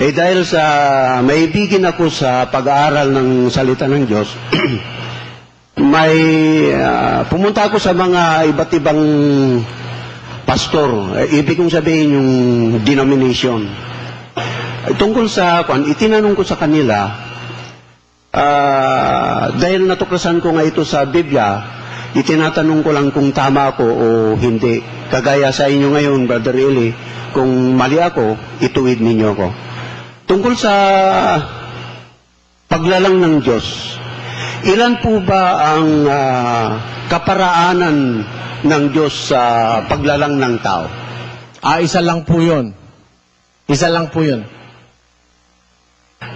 Eh dahil sa maibigin ako sa pag-aaral ng salita ng Diyos, may ah, pumunta ako sa mga iba't ibang pastor. Eh, ibig kong sabihin yung denomination. Eh, tungkol sa kwan, itinanong ko sa kanila, ah, dahil natuklasan ko nga ito sa Biblia, itinatanong ko lang kung tama ako o hindi. Kagaya sa inyo ngayon, Brother Eli, kung mali ako, ituwid ninyo ako. Tungkol sa paglalang ng Diyos, ilan po ba ang ah, kaparaanan ng Diyos sa paglalang ng tao? Ah, isa lang po yun. Isa lang po yun.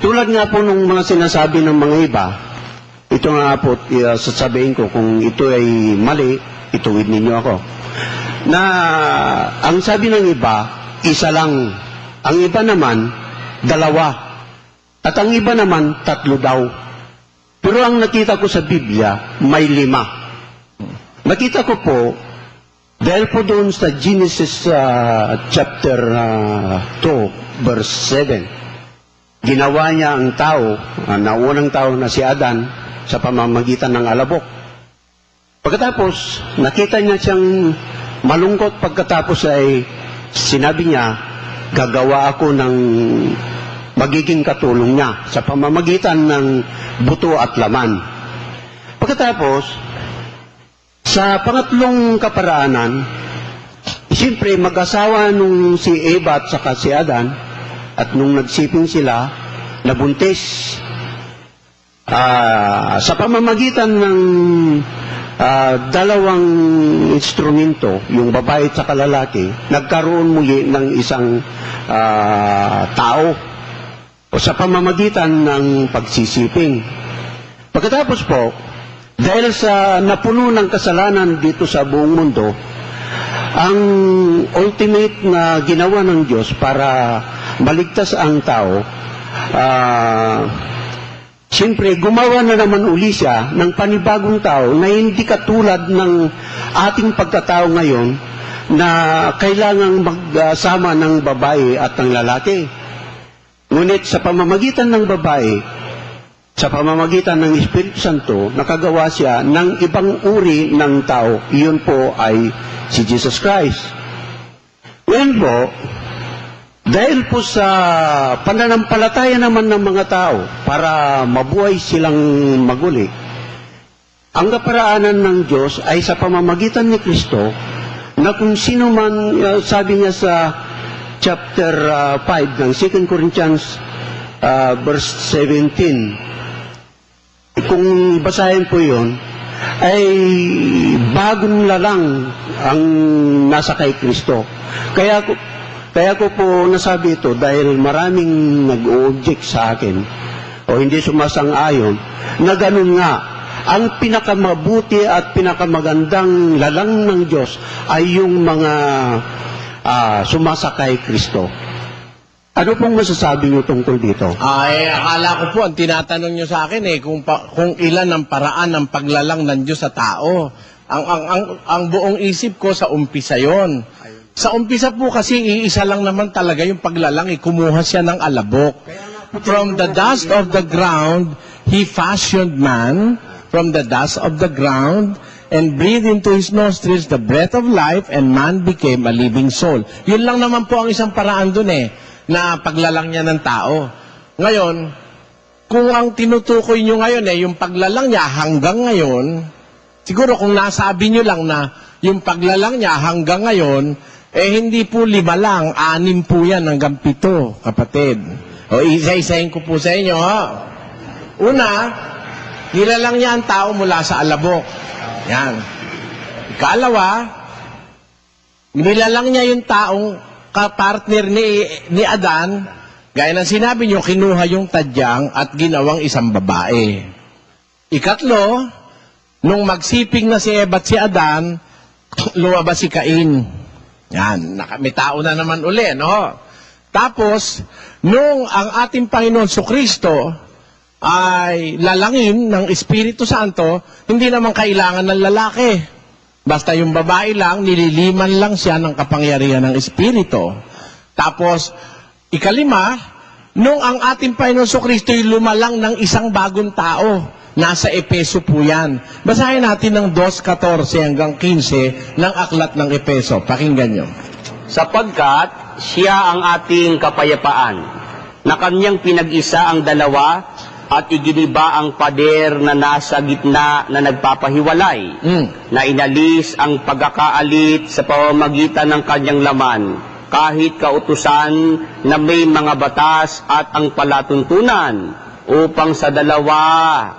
Tulad nga po nung mga sinasabi ng mga iba, ito nga po uh, sasabihin ko kung ito ay mali, ituwid ninyo ako. Na ang sabi ng iba, isa lang. Ang iba naman, dalawa. At ang iba naman, tatlo daw. Pero ang nakita ko sa Biblia, may lima. Nakita ko po, dahil po doon sa Genesis uh, chapter uh, 2, verse 7, ginawa niya ang tao, ang naunang tao na si Adan, sa pamamagitan ng alabok. Pagkatapos, nakita niya siyang malungkot pagkatapos ay sinabi niya, gagawa ako ng magiging katulong niya sa pamamagitan ng buto at laman. Pagkatapos, sa pangatlong kaparaanan, siyempre mag-asawa nung si Eva at saka si Adan, at nung nagsiping sila, nabuntis. Ah, sa pamamagitan ng ah, dalawang instrumento, yung babae at saka lalaki, nagkaroon muli ng isang ah, tao o sa pamamagitan ng pagsisiping. Pagkatapos po, dahil sa napuno ng kasalanan dito sa buong mundo, ang ultimate na ginawa ng Diyos para maligtas ang tao, ah, siyempre gumawa na naman uli siya ng panibagong tao na hindi katulad ng ating pagkatao ngayon na kailangang magsama ng babae at ng lalaki. Ngunit sa pamamagitan ng babae, sa pamamagitan ng Espiritu Santo, nakagawa siya ng ibang uri ng tao. Iyon po ay si Jesus Christ. Ngayon po, dahil po sa pananampalataya naman ng mga tao para mabuhay silang maguli, ang kaparaanan ng Diyos ay sa pamamagitan ni Kristo na kung sino man, uh, sabi niya sa chapter uh, 5 ng 2 Corinthians uh, verse 17, kung basahin po yun, ay bagong lalang ang nasa kay Kristo. Kaya ko, kaya ko po nasabi ito dahil maraming nag-object sa akin o hindi sumasang-ayon na ganun nga ang pinakamabuti at pinakamagandang lalang ng Diyos ay yung mga ah, sumasakay Kristo. Ano pong masasabi niyo tungkol dito? Ay, akala ko po, ang tinatanong nyo sa akin eh, kung, pa, kung ilan ang paraan ng paglalang ng Diyos sa tao. Ang, ang, ang, ang buong isip ko sa umpisa yon. Sa umpisa po kasi, iisa lang naman talaga yung paglalang, eh, kumuha siya ng alabok. From the dust of the ground, He fashioned man, from the dust of the ground, and breathed into his nostrils the breath of life, and man became a living soul. Yun lang naman po ang isang paraan dun eh, na paglalang niya ng tao. Ngayon, kung ang tinutukoy nyo ngayon eh, yung paglalang niya hanggang ngayon, siguro kung nasabi nyo lang na yung paglalang niya hanggang ngayon, eh hindi po lima lang, anim po yan hanggang pito, kapatid. O isa-isahin ko po sa inyo, ha? Una, nilalang niya ang tao mula sa alabok. Yan. Ikalawa, nilalang niya yung taong kapartner ni, ni Adan, gaya ng sinabi niyo, kinuha yung tadyang at ginawang isang babae. Ikatlo, nung magsiping na si Eva at si Adan, lumabas si Cain. Yan, may tao na naman uli, no? Tapos, nung ang ating Panginoon Kristo ay lalangin ng Espiritu Santo, hindi naman kailangan ng lalaki. Basta yung babae lang, nililiman lang siya ng kapangyarihan ng Espiritu. Tapos, ikalima, nung ang ating Panginoon Kristo'y lumalang ng isang bagong tao. Nasa Epeso po yan. Basahin natin ng 2.14 hanggang 15 ng aklat ng Epeso. Pakinggan nyo. sapagkat siya ang ating kapayapaan, na kanyang pinag-isa ang dalawa at iginiba ang pader na nasa gitna na nagpapahiwalay, Mm. na inalis ang pagkakaalit sa pamamagitan ng kanyang laman, kahit kautusan na may mga batas at ang palatuntunan, upang sa dalawa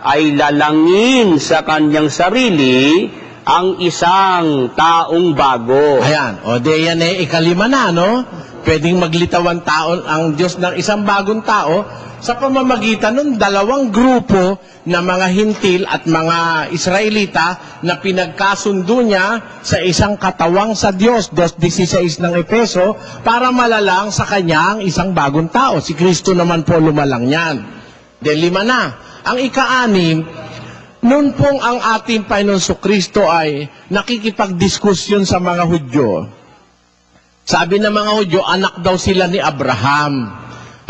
ay lalangin sa kanyang sarili ang isang taong bago. Ayan. O de yan eh, ikalima na, no? Pwedeng maglitawan taon ang Diyos ng isang bagong tao sa pamamagitan ng dalawang grupo na mga hintil at mga Israelita na pinagkasundo niya sa isang katawang sa Diyos, 2.16 ng Epeso, para malalang sa kanya ang isang bagong tao. Si Kristo naman po lumalang yan. De lima na. Ang ika-anim, noon pong ang ating Panginoon Kristo ay nakikipagdiskusyon sa mga Hudyo. Sabi ng mga Hudyo, anak daw sila ni Abraham.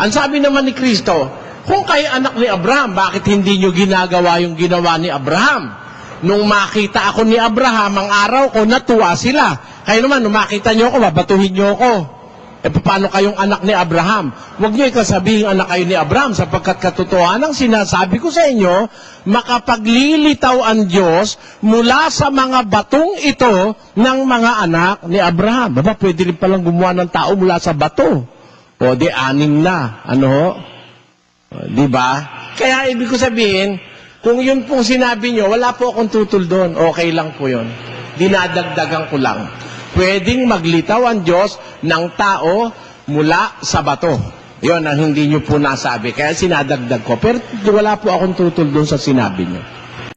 Ang sabi naman ni Kristo, kung kayo anak ni Abraham, bakit hindi nyo ginagawa yung ginawa ni Abraham? Nung makita ako ni Abraham, ang araw ko, natuwa sila. Kayo naman, nung makita nyo ako, babatuhin nyo ako. E paano kayong anak ni Abraham? Huwag niyo ikasabihin anak kayo ni Abraham sapagkat katotohanan sinasabi ko sa inyo, makapaglilitaw ang Diyos mula sa mga batong ito ng mga anak ni Abraham. Baba, pwede rin palang gumawa ng tao mula sa bato. O di anim na. Ano Di ba? Kaya ibig ko sabihin, kung yun pong sinabi nyo, wala po akong tutol doon. Okay lang po yun. Dinadagdagan ko lang. Pwedeng maglitaw ang Diyos ng tao mula sa bato. Yun ang hindi nyo po nasabi. Kaya sinadagdag ko. Pero wala po akong tutol doon sa sinabi nyo.